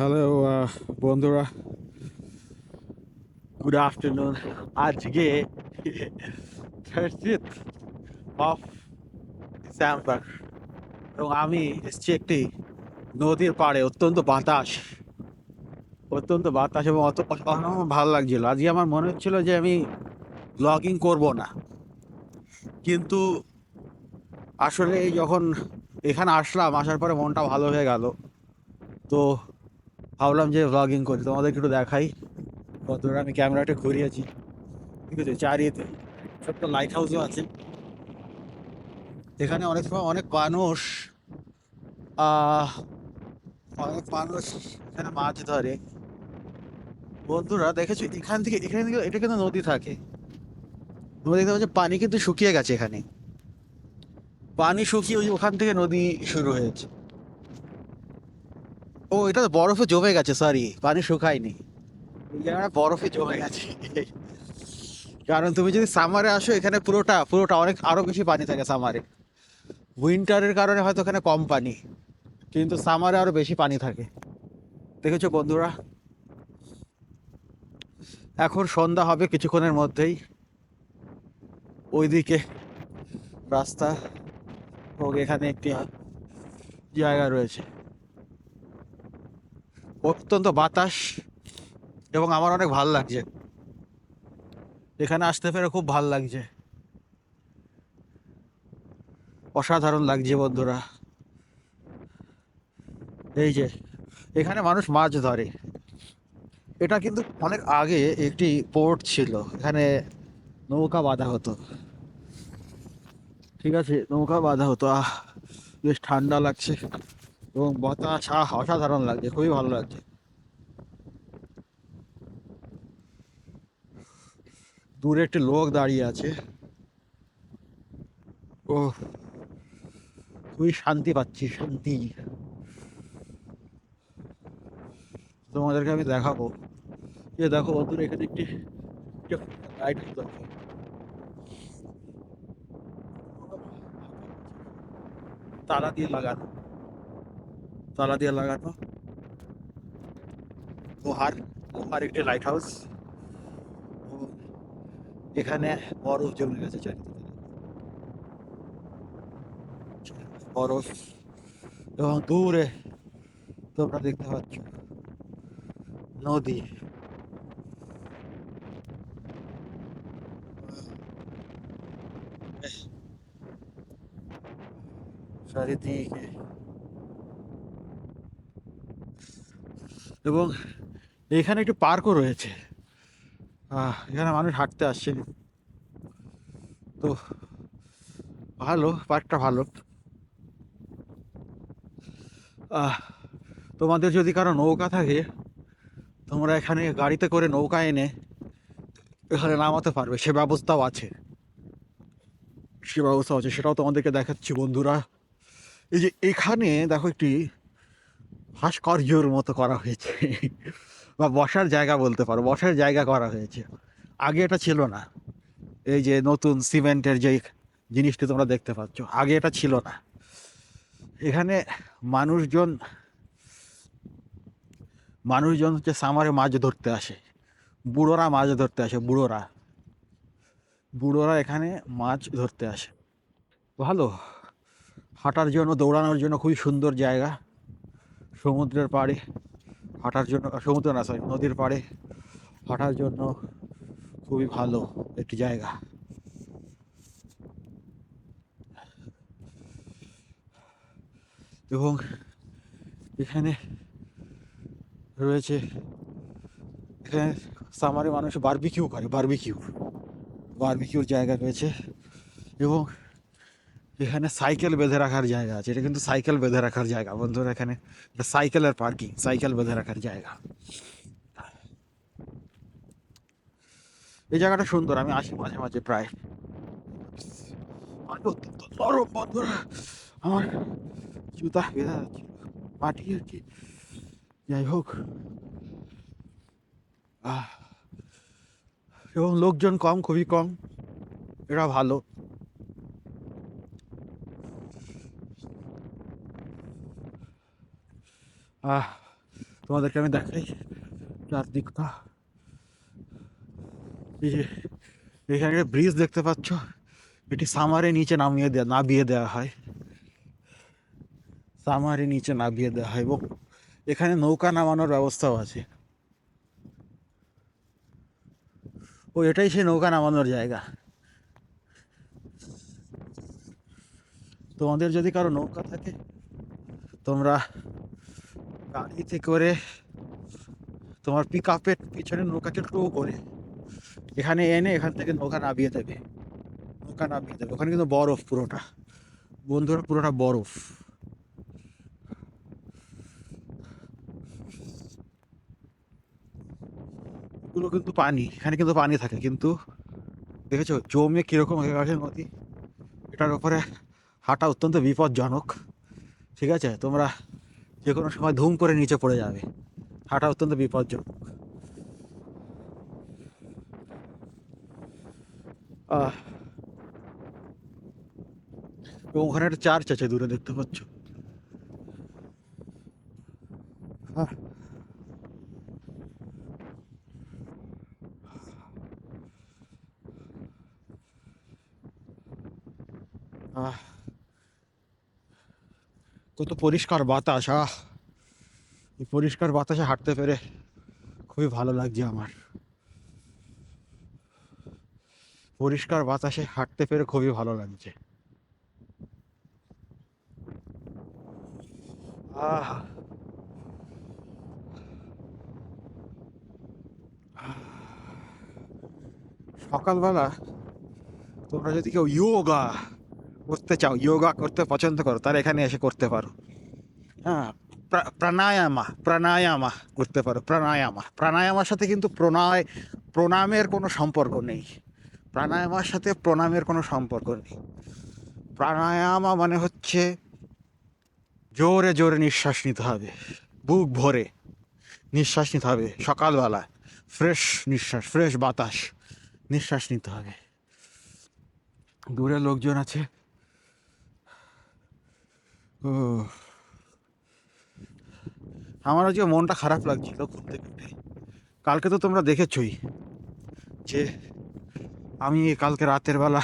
Hello বন্ধুরা good afternoon আজকে of December এবং আমি এসেছি একটি নদীর পাড়ে, অত্যন্ত বাতাস অত্যন্ত বাতাস এবং অত ভালো লাগছিল। আজকে আমার মনে হচ্ছিল যে আমি ব্লগিং করব না। কিন্তু আসলে যখন এখানে আসলাম, আসার পরে মনটা ভালো হয়ে গেল। তো ভাবলাম যে ব্লগিং করি, তোমাদেরকে একটু দেখাই। কতটা আমি ক্যামেরাটা ঘুরিয়েছি ঠিক আছে চারিয়েতে ছোট্ট লাইট হাউসও আছে। এখানে অনেক সময় অনেক মানুষ অনেক মানুষ এখানে মাছ ধরে। বন্ধুরা, দেখেছ? এখান থেকে, এখানে থেকে এটা কিন্তু নদী থাকে। তোমরা দেখতে পাচ্ছ, পানি কিন্তু শুকিয়ে গেছে এখানে। পানি শুকিয়ে ওই ওখান থেকে নদী শুরু হয়েছে। ও, এটা তো বরফে জমে গেছে সরি পানি শুকায়নি। বরফে জমে গেছে। কারণ তুমি যদি সামারে আসো, এখানে পুরোটা পুরোটা অনেক, আরও বেশি পানি থাকে সামারে। উইন্টারের কারণে হয়তো এখানে কম পানি, কিন্তু সামারে আরও বেশি পানি থাকে। দেখেছ বন্ধুরা? এখন সন্ধ্যা হবে কিছুক্ষণের মধ্যেই। ওইদিকে রাস্তা এবং এখানে একটি জায়গা রয়েছে। অত্যন্ত বাতাস এবং আমার অনেক ভালো লাগছে। এখানে আসতে পেরে খুব ভালো লাগছে। অসাধারণ লাগছে বন্ধুরা। এই যে, এখানে মানুষ মাছ ধরে। এটা কিন্তু অনেক আগে একটি পোর্ট ছিল। এখানে নৌকা বাঁধা হতো। ঠিক আছে, নৌকা বাঁধা হতো। আহ, বেশ ঠান্ডা লাগছে। এবং বাতাস অসাধারণ লাগছে, খুবই ভালো লাগছে। দূরে একটি লোক দাঁড়িয়ে আছে। ও খুবই শান্তি পাচ্ছি, শান্তি। তোমাদেরকে আমি দেখাবো। যে দেখো বন্ধুরা, এখানে একটি লাইট আছে তালা দিয়ে লাগানো। তালা দিয়ে লাগানো লোহার লোহার একটি লাইট হাউস এখানে বরফ জমে গেছে চারিদিকে। বরফ এবং দূরে তোমরা দেখতে পাচ্ছ নদী। চারিদিকে এবং এখানে একটি পার্কও রয়েছে। এখানে মানুষ হাঁটতে আসছে। তো ভালো, পার্কটা ভালো। তোমাদের যদি কারও নৌকা থাকে, তোমরা এখানে গাড়িতে করে নৌকা এনে এখানে নামাতে পারবে। সে ব্যবস্থাও আছে। সে ব্যবস্থা আছে। সেটাও তোমাদেরকে দেখাচ্ছি বন্ধুরা। এই যে এখানে দেখো একটি ভাস্কর্যর মতো করা হয়েছে। বা বসার জায়গা বলতে পারো, বসার জায়গা করা হয়েছে। আগে এটা ছিল না। এই যে নতুন সিমেন্টের যে জিনিসটি তোমরা দেখতে পাচ্ছ, আগে এটা ছিল না। এখানে মানুষজন মানুষজন হচ্ছে সামারে মাছ ধরতে আসে। বুড়োরা মাছ ধরতে আসে, বুড়োরা। বুড়োরা এখানে মাছ ধরতে আসে। ভালো। হাঁটার জন্য, দৌড়ানোর জন্য খুবই সুন্দর জায়গা। সমুদ্রের পাড়ে হাঁটার জন্য, সমুদ্র না সরি নদীর পাড়ে হাঁটার জন্য খুবই ভালো একটি জায়গা। এবং এখানে রয়েছে, এখানে সামারে মানুষ বার্বিকিউ করে বার্বিকিউ বার্বিকিউর জায়গা রয়েছে। এবং এখানে সাইকেল বেঁধে রাখার জায়গা আছে। এটা কিন্তু সাইকেল বেঁধে রাখার জায়গা। বন্ধুরা, এখানে এটা সাইকেলের পার্কিং, সাইকেল বেঁধে রাখার জায়গা। এই জায়গাটা সুন্দর, আমি আসি মাঝে মাঝে প্রায়। মাটি অত্যন্ত নরম, বন্ধুরা। আমার জুতা বেঁধে যাচ্ছিল, মাটি আর কি। যাই হোক। এবং লোকজন কম, খুবই কম। এটা ভালো। আহ, তোমাদেরকে আমি দেখাই চারদিকটা। এখানে একটা ব্রিজ দেখতে পাচ্ছ, এটি সামারে নিচে নামিয়ে দেওয়া নামিয়ে দেওয়া হয়। সামারে নিচে নামিয়ে দেওয়া হয় এবং এখানে নৌকা নামানোর ব্যবস্থাও আছে। ও, এটাই সেই নৌকা নামানোর জায়গা। তোমাদের যদি কারও নৌকা থাকে, তোমরা গাড়িতে করে তোমার পিক আপের পিছনে নৌকাকে টো করে। এখানে এনে এখান থেকে নৌকা নামিয়ে দেবে। নৌকা নামিয়ে দেবে। ওখানে কিন্তু বরফ পুরোটা। বন্ধুরা, পুরোটা বরফ। এগুলো কিন্তু পানি। এখানে কিন্তু পানি থাকে। কিন্তু দেখেছ, জমে কীরকম হয়ে গেছে নদী? এটার উপরে হাঁটা অত্যন্ত বিপজ্জনক। ঠিক আছে? তোমরা যে কোনো সময় ধুম করে নিচে পড়ে যাবে। হাঁটা অত্যন্ত বিপজ্জনক। এবং ওখানে একটা চার্চ আছে দূরে দেখতে পাচ্ছ? আহ, আহ, কত পরিষ্কার বাতাস, আহ! এই পরিষ্কার বাতাসে হাঁটতে পেরে খুবই ভালো লাগছে আমার। পরিষ্কার বাতাসে হাঁটতে পেরে খুবই ভালো লাগছে। আহ! সকালবেলা তোমরা যদি কেউ ইয়োগা করতে চাও যোগা করতে পছন্দ করো, তাহলে এখানে এসে করতে পারো। হ্যাঁ প্রা- প্রাণায়ামা প্রাণায়ামা করতে পারো, প্রাণায়ামা। প্রাণায়ামার সাথে কিন্তু প্রণয়, প্রণামের কোনো সম্পর্ক নেই। প্রাণায়ামার সাথে প্রণামের কোনো সম্পর্ক নেই। প্রাণায়ামা মানে হচ্ছে জোরে জোরে নিঃশ্বাস নিতে হবে, বুক ভরে নিঃশ্বাস নিতে হবে, সকালবেলা ফ্রেশ নিঃশ্বাস, ফ্রেশ বাতাস নিঃশ্বাস নিতে হবে। দূরে লোকজন আছে আমার আজকে মনটা খারাপ লাগছিল থেকে উঠে। কালকে তো তোমরা দেখেছই যে আমি কালকে রাতের বেলা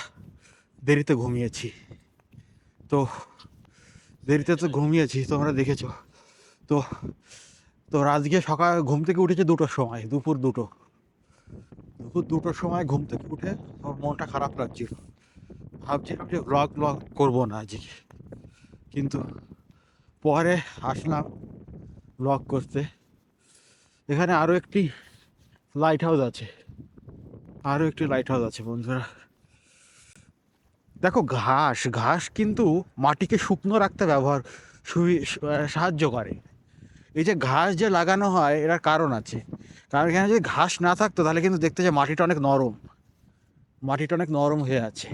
দেরিতে ঘুমিয়েছি। তো দেরিতে তো ঘুমিয়েছি, তোমরা দেখেছ। তো তো আজকে সকাল ঘুম থেকে উঠেছে দুটোর সময়, দুপুর দুটো। দুপুর দুটোর সময় ঘুম থেকে উঠে আমার মনটা খারাপ লাগছিল। ভাবছিলাম যে ব্লগ ব্লগ করব না আজকে। কিন্তু পরে আসলাম ব্লগ করতে। এখানে আরও একটি লাইট হাউস আছে। আরও একটি লাইট হাউস আছে বন্ধুরা। দেখো ঘাস ঘাস কিন্তু মাটিকে শুকনো রাখতে ব্যবহার সাহায্য করে। এই যে ঘাস যে লাগানো হয়, এটার কারণ আছে। কারণ এখানে যদি ঘাস না থাকতো, তাহলে কিন্তু দেখতে যে মাটিটা অনেক নরম। মাটিটা অনেক নরম হয়ে আছে।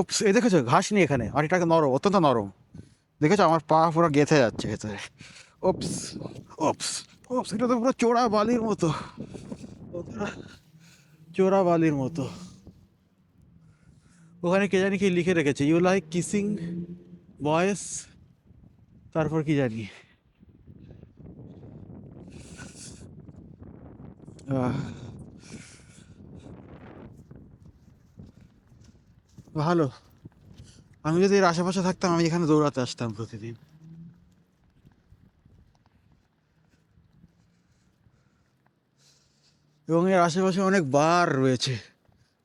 ওপস এই দেখেছ? ঘাস নেই এখানে। মাটিটাকে নরম অত্যন্ত নরম। দেখেছ? আমার পা পুরো গেঁথে যাচ্ছে ভেতরে। ওপস ওপস ওপস এটা তো পুরো চোরা বালির মতো। চোরা বালির মতো। ওখানে কে জানি কি লিখে রেখেছে। ইউ লাইক কিসিং বয়েস তারপর কি জানি। আহ, ভালো। আমি যদি এর আশেপাশে থাকতাম, আমি এখানে দৌড়াতে আসতাম প্রতিদিন। এবং এর আশেপাশে অনেক বার রয়েছে।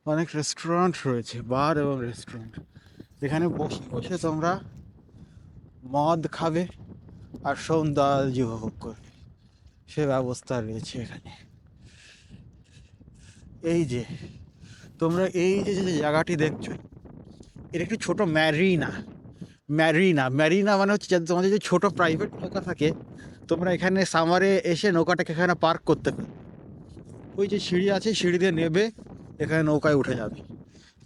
অনেক রেস্টুরেন্ট রয়েছে বার এবং রেস্টুরেন্ট এখানে বসে বসে তোমরা মদ খাবে আর সৌন্দর্য উপভোগ করবে। সে ব্যবস্থা রয়েছে এখানে। এই যে, তোমরা এই যে, জায়গাটি দেখছ এটা একটি ছোট ম্যারিনা। ম্যারিনা ম্যারিনা মানে হচ্ছে তোমাদের যে ছোট প্রাইভেট নৌকা থাকে, তোমরা এখানে সামারে এসে নৌকাটাকে এখানে পার্ক করতে পারো। ওই যে সিঁড়ি আছে, সিঁড়ি দিয়ে নেবে, এখানে নৌকায় উঠে যাবে।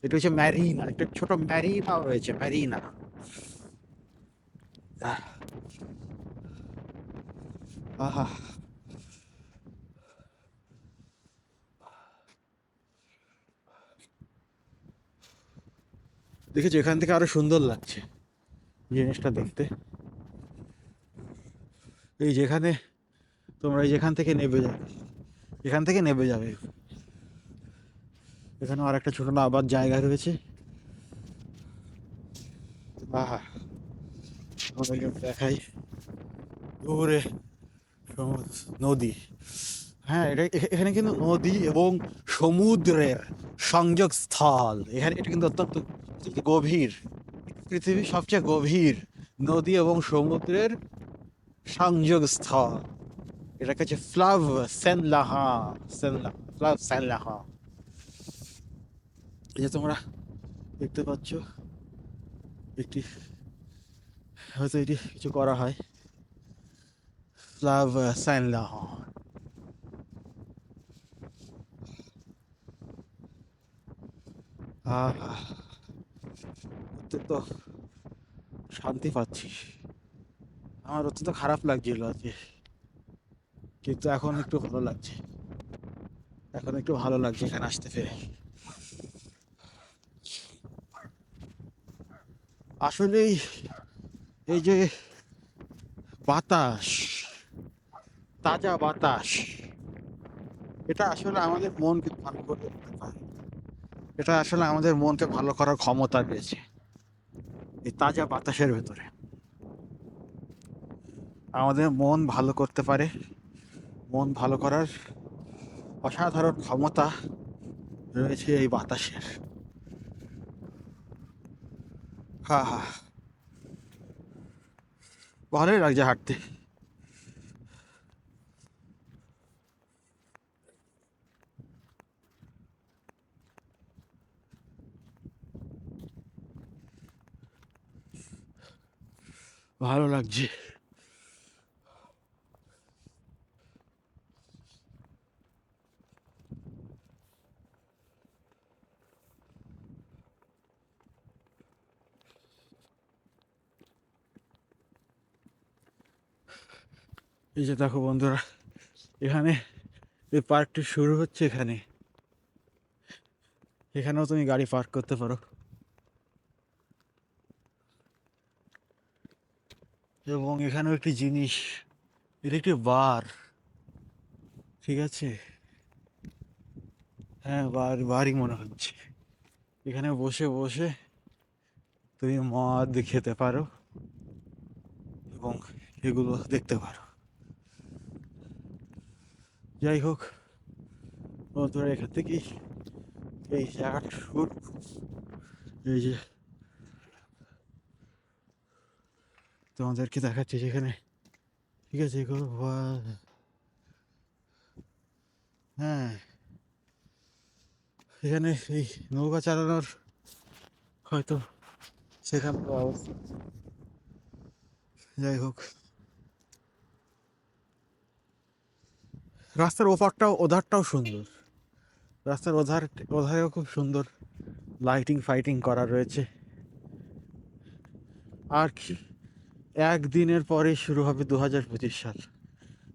এটা হচ্ছে ম্যারিনা, একটা ছোট ম্যারিনাও রয়েছে, ম্যারিনা। আহ। দেখেছ, এখান থেকে আরও সুন্দর লাগছে জিনিসটা দেখতে। এই যেখানে তোমরা যেখান থেকে নেবে যাবে, এখান থেকে নেবে যাবে। এখানে আর একটা ছোট আবার জায়গা রয়েছে। দেখাই। দূরে নদী। হ্যাঁ এটা এখানে কিন্তু নদী এবং সমুদ্রের সংযোগ স্থল এখানে এটা কিন্তু অত্যন্ত গভীর, পৃথিবীর সবচেয়ে গভীর নদী এবং সমুদ্রের সংযোগ স্থল এটাকে হচ্ছে ফ্লাভ সেনলাহা, সেনলা, ফ্লাভ সেনলাহা। এই যে তোমরা দেখতে পাচ্ছ, একটি হয়তো এটি কিছু করা হয়। ফ্লাভ সেনলাহা। আহ। অত্যন্ত শান্তি পাচ্ছি। আমার অত্যন্ত খারাপ লাগছিল আজকে। কিন্তু এখন একটু ভালো লাগছে। এখন একটু ভালো লাগছে এখানে আসতে পেরে। আসলেই এই যে বাতাস, তাজা বাতাস, এটা আসলে আমাদের মনকে ভালো করে এটা আসলে আমাদের মনকে ভালো করার ক্ষমতা রয়েছে এই তাজা বাতাসের ভেতরে। আমাদের মন ভালো করতে পারে। মন ভালো করার অসাধারণ ক্ষমতা রয়েছে এই বাতাসের। হা হা। ভালোই লাগছে হাঁটতে। ভালো লাগছে। এই যে দেখো বন্ধুরা, এখানে এই পার্কটি শুরু হচ্ছে এখানে। এখানেও তুমি গাড়ি পার্ক করতে পারো। এবং এখানেও একটি জিনিস, এটা একটি বার, ঠিক আছে? হ্যাঁ বার, বারই মনে হচ্ছে। এখানে বসে বসে তুমি মদ খেতে পারো এবং এগুলো দেখতে পারো। যাই হোক, বন্ধুরা, এখান থেকেই এই জায়গাটা এই যে তোমাদেরকে দেখাচ্ছি যেখানে ঠিক আছে এগুলো হ্যাঁ। এখানে এই নৌকা চালানোর হয়তো সেখানে অবস্থা। যাই হোক। রাস্তার ওপারটাও, ওধারটাও সুন্দর। রাস্তার ওধার, ওধারেও খুব সুন্দর লাইটিং ফাইটিং করা রয়েছে। আর কি একদিনের পরে শুরু হবে দু হাজার পঁচিশ সাল।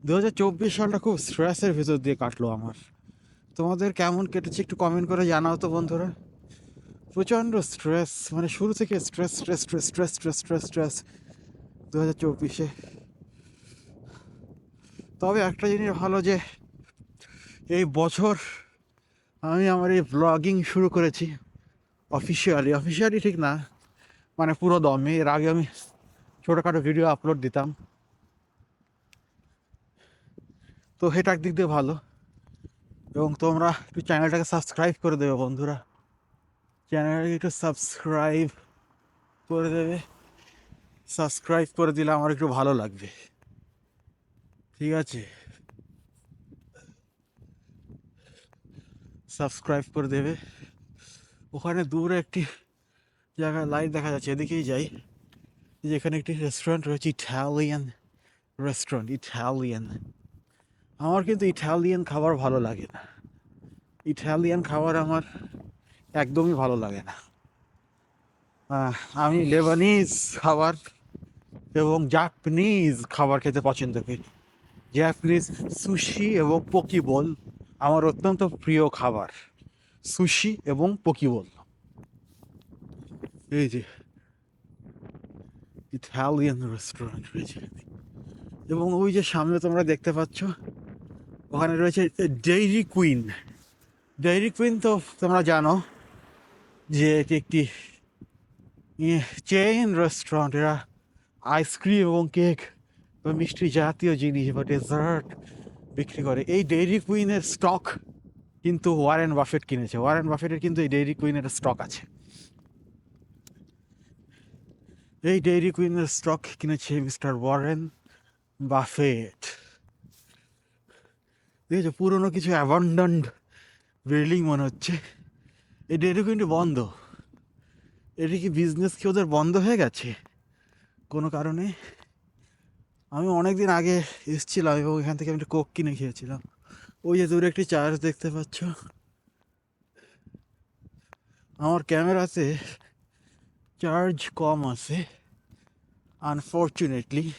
দু হাজার চব্বিশ সালটা খুব স্ট্রেসের ভিতর দিয়ে কাটলো আমার। তোমাদের কেমন কেটেছে একটু কমেন্ট করে জানাও তো বন্ধুরা। প্রচণ্ড স্ট্রেস মানে শুরু থেকে stress stress stress stress stress stress stress দু হাজার চব্বিশে তবে একটা জিনিস ভালো যে, এই বছর আমি আমার এই ব্লগিং শুরু করেছি। অফিসিয়ালি অফিসিয়ালি ঠিক না মানে পুরো দমে। এর আগে আমি ছোটোখাটো ভিডিও আপলোড দিতাম। তো সেটা একদিক দিয়ে ভালো। এবং তোমরা একটু চ্যানেলটাকে সাবস্ক্রাইব করে দেবে বন্ধুরা। চ্যানেলটাকে একটু সাবস্ক্রাইব করে দেবে। সাবস্ক্রাইব করে দিলে আমার একটু ভালো লাগবে। ঠিক আছে? সাবস্ক্রাইব করে দেবে। ওখানে দূরে একটি জায়গায় লাইট দেখা যাচ্ছে, এদিকেই যাই। এই যে এখানে একটি রেস্টুরেন্ট রয়েছে ইটালিয়ান রেস্টুরেন্ট ইটালিয়ান আমার কিন্তু ইটালিয়ান খাবার ভালো লাগে না। ইটালিয়ান খাবার আমার একদমই ভালো লাগে না। আমি লেবানিজ খাবার এবং জাপানিজ খাবার খেতে পছন্দ করি। জাপানিজ সুশি এবং পকিবল আমার অত্যন্ত প্রিয় খাবার। সুশি এবং পকিবল এই যে। ইটালিয়ান রেস্টুরেন্ট রয়েছে এবং ওই যে সামনে তোমরা দেখতে পাচ্ছ, ওখানে রয়েছে ডেইরি কুইন ডেইরি কুইন তো তোমরা জানো যে এটি একটি চেইন রেস্টুরেন্ট এরা আইসক্রিম এবং কেক বা মিষ্টি জাতীয় জিনিস বা ডেজার্ট বিক্রি করে। এই ডেইরি কুইনের স্টক কিন্তু ওয়ারেন বাফেট কিনেছে। ওয়ারেন বাফেটের কিন্তু এই ডেইরি কুইনের স্টক আছে। এই ডেইরি কুইনের স্টক কিনেছে মিস্টার ওয়ারেন বাফেট দেখেছ পুরনো কিছু অ্যাবান্ডান্ড বিল্ডিং মনে হচ্ছে। এই ডেইরি কুইনটি বন্ধ। এটি কি বিজনেস কি ওদের বন্ধ হয়ে গেছে? কোনো কারণে? আমি অনেক দিন আগে এসেছিলাম এবং এখান থেকে আমি একটা কোক কিনে খেয়েছিলাম। ওই যে দূরে একটি চার্জ দেখতে পাচ্ছ। আমার ক্যামেরাতে চার্জ কম আছে আনফর্চুনেটলি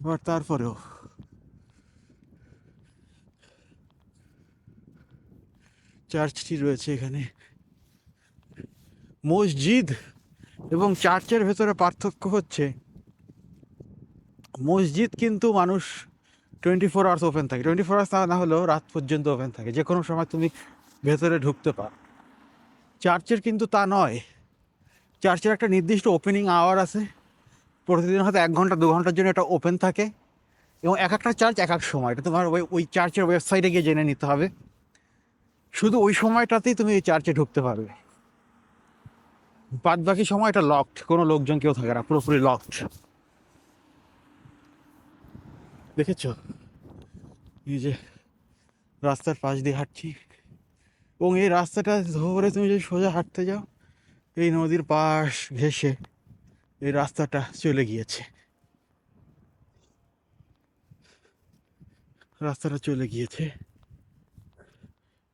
বাট তারপরেও। চার্চটি রয়েছে এখানে। মসজিদ এবং চার্চের ভেতরে পার্থক্য হচ্ছে, মসজিদ কিন্তু মানুষ টোয়েন্টি ফোর আওয়ার্স ওপেন থাকে। টোয়েন্টি ফোর আওয়ার্স না হলেও রাত পর্যন্ত ওপেন থাকে। যে কোনো সময় তুমি ভেতরে ঢুকতে পারো। চার্চের কিন্তু তা নয়। চার্চের একটা নির্দিষ্ট ওপেনিং আওয়ার আছে। প্রতিদিন হয়তো এক ঘণ্টা, দু ঘণ্টার জন্য এটা ওপেন থাকে। এবং এক একটা চার্চ এক এক সময়। এটা তোমার ওই ওই চার্চের ওয়েবসাইটে গিয়ে জেনে নিতে হবে। শুধু ওই সময়টাতেই তুমি এই চার্চে ঢুকতে পারবে। বাদ বাকি সময় এটা লকড কোনো লোকজন কেউ থাকে না। পুরোপুরি লকড দেখেছ? এই যে রাস্তার পাশ দিয়ে হাঁটছি। এবং এই রাস্তাটা ধরে তুমি যদি সোজা হাঁটতে যাও এই নদীর পাশ ঘেঁষে এই রাস্তাটা চলে গিয়েছে। রাস্তাটা চলে গিয়েছে।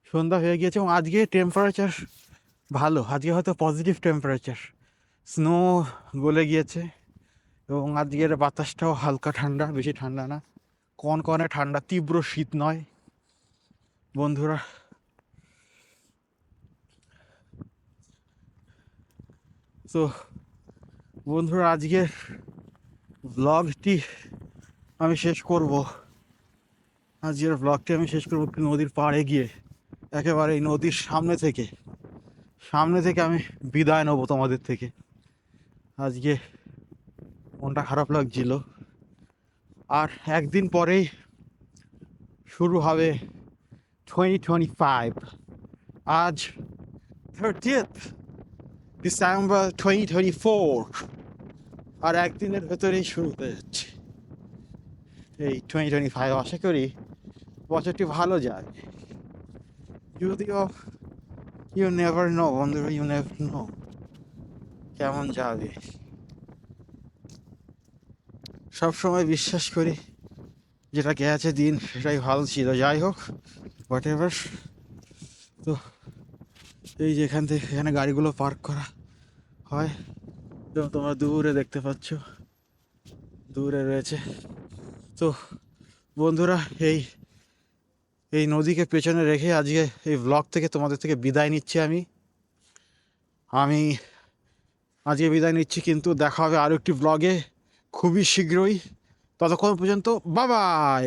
সন্ধ্যা হয়ে গিয়েছে এবং আজকে টেম্পারেচার ভালো। আজকে হয়তো পজিটিভ টেম্পারেচার স্নো গলে গিয়েছে এবং আজকের বাতাসটাও হালকা ঠান্ডা, বেশি ঠান্ডা না। কনকনে ঠান্ডা, তীব্র শীত নয়। বন্ধুরা তো বন্ধুরা, আজকের ব্লগটি আমি শেষ করব। আজকের ব্লগটি আমি শেষ করব নদীর পাড়ে গিয়ে, একেবারে এই নদীর সামনে থেকে। সামনে থেকে আমি বিদায় নেব তোমাদের থেকে। আজকে মনটা খারাপ লাগছিল। আর একদিন পরেই শুরু হবে টোয়েন্টি টোয়েন্টি ফাইভ আজ thirtieth December twenty twenty four আর একদিনের ভেতরেই শুরু হয়ে যাচ্ছে এই টোয়েন্টি টোয়েন্টি ফাইভ আশা করি বছরটি ভালো যায়। যদিও ইউ নেভার নো বন্ধুরা ইউ নেভার নো কেমন যাবে। সবসময় বিশ্বাস করি যেটা গেছে দিন, সেটাই ভালো ছিল। যাই হোক হোয়াট এভার তো এই যে এখান থেকে এখানে গাড়িগুলো পার্ক করা হয়। তোমরা দূরে দেখতে পাচ্ছ, দূরে রয়েছে। তো বন্ধুরা, এই এই নদীকে পেছনে রেখে আজকে এই ব্লগ থেকে তোমাদের থেকে বিদায় নিচ্ছি আমি। আমি আজকে বিদায় নিচ্ছি, কিন্তু দেখা হবে আরও একটি ব্লগে খুবই শীঘ্রই। ততক্ষণ পর্যন্ত বাবাই